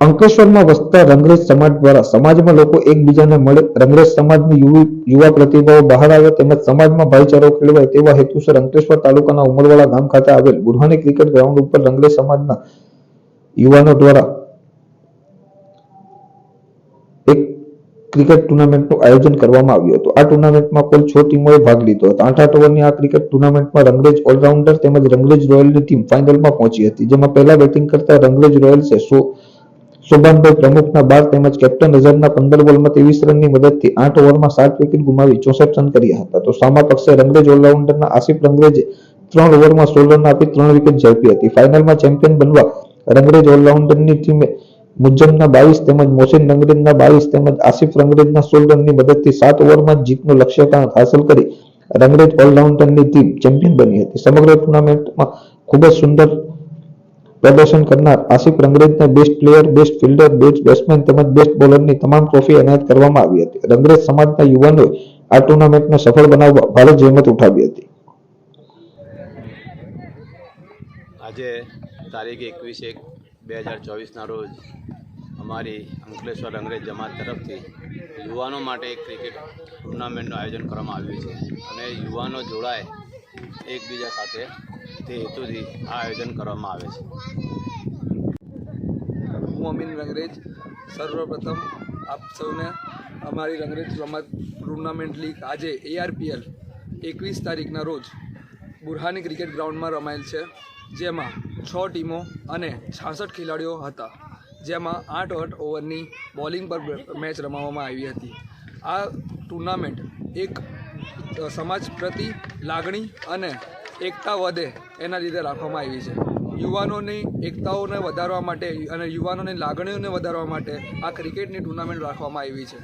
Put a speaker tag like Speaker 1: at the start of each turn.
Speaker 1: અંકલેશ્વરમાં વસતા રંગરેજ સમાજ દ્વારા સમાજમાં લોકો એકબીજાને મળે. રંગરેજ સમાજની યુવી- પ્રતિભાઓ બહાર આવે તેમજ સમાજમાં ભાઈચારો કેળવાય તેવા હેતુસર અંકલેશ્વર તાલુકાના ઉમરવાડા ગામ ખાતે આવેલ બુરહાની ક્રિકેટ ગ્રાઉન્ડ ઉપર રંગરેજ સમાજના યુવાનો દ્વારા એક ક્રિકેટ ટુર્નામેન્ટનું આયોજન કરવામાં આવ્યું હતું. આ ટુર્નામેન્ટમાં કુલ છ ટીમોએ ભાગ લીધો હતો. આઠ આઠ ઓવરની આ ક્રિકેટ ટુર્નામેન્ટમાં રંગરેજ ઓલરાઉન્ડર તેમજ રંગરેજ રોયલની ટીમ ફાઇનલમાં પહોંચી હતી, જેમાં પહેલા બેટિંગ કરતા રંગરેજ રોયલ્સે સો શોભાનભાઈ પ્રમુખના બાર તેમજ કેપ્ટન અઝહરના પંદર બોલમાં ત્રેવીસ રનની મદદથી આઠ ઓવરમાં સાત વિકેટ ગુમાવી ચોસઠ રન કર્યા હતા. તો સામા પક્ષે રંગરેજ ઓલરાઉન્ડરના આસિફ રંગરેજે ત્રણ ઓવરમાં સોળ રન આપી ત્રણ વિકેટ ઝડપી હતી. ફાઇનલમાં ચેમ્પિયન બનવા રંગરેજ ઓલરાઉન્ડરની ટીમે મુજ્જમના બાવીસ તેમજ મોસીન રંગરેજના બાવીસ તેમજ આસિફ રંગરેજના સોળ રનની મદદથી સાત ઓવરમાં જીતનો લક્ષ્યાંક હાંસલ કરી રંગરેજ ઓલરાઉન્ડરની ટીમ ચેમ્પિયન બની હતી. સમગ્ર ટુર્નામેન્ટમાં ખૂબ જ સુંદર પ્રદર્શન કરનાર Asif રંગરેજને best player best fielder best batsman તેમજ બેસ્ટ બોલરની તમામ ટ્રોફી એનાયત કરવામાં આવી હતી. રંગરેજ સમાજના યુવાનોએ આ ટુર્નામેન્ટને સફળ બનાવવા ભારે જહેમત ઉઠાવી હતી.
Speaker 2: આજે તારીખ એકવીસ એક બે હજાર ચોવીસના રોજ અમારી અંકલેશ્વર અંગ્રેજ જમાત તરફથી યુવાનો માટે એક ક્રિકેટ ટુર્નામેન્ટનું આયોજન કરવામાં આવ્યું છે અને યુવાનો જોડાય એકબીજા સાથે તે હેતુથી આયોજન કરવામાં આવે છે.
Speaker 3: હું અમીન રંગરેજ. સર્વપ્રથમ આપ સૌને અમારી રંગરેજ રમત ટુર્નામેન્ટ લીગ આજે એઆરપીએલ એકવીસ તારીખના રોજ બુરહાની ક્રિકેટ ગ્રાઉન્ડમાં રમાયેલ છે, જેમાં છ ટીમો અને છાસઠ ખેલાડીઓ હતા. જેમાં આઠ આઠ ઓવરની બોલિંગ પર મેચ રમાવવામાં આવી હતી. આ ટુર્નામેન્ટ એક સમાજ પ્રતિ લાગણી અને એકતા વધે એના લીધે રાખવામાં આવી છે. યુવાનોની એકતાઓને વધારવા માટે અને યુવાનોની લાગણીઓને વધારવા માટે આ ક્રિકેટની ટુર્નામેન્ટ રાખવામાં આવી છે.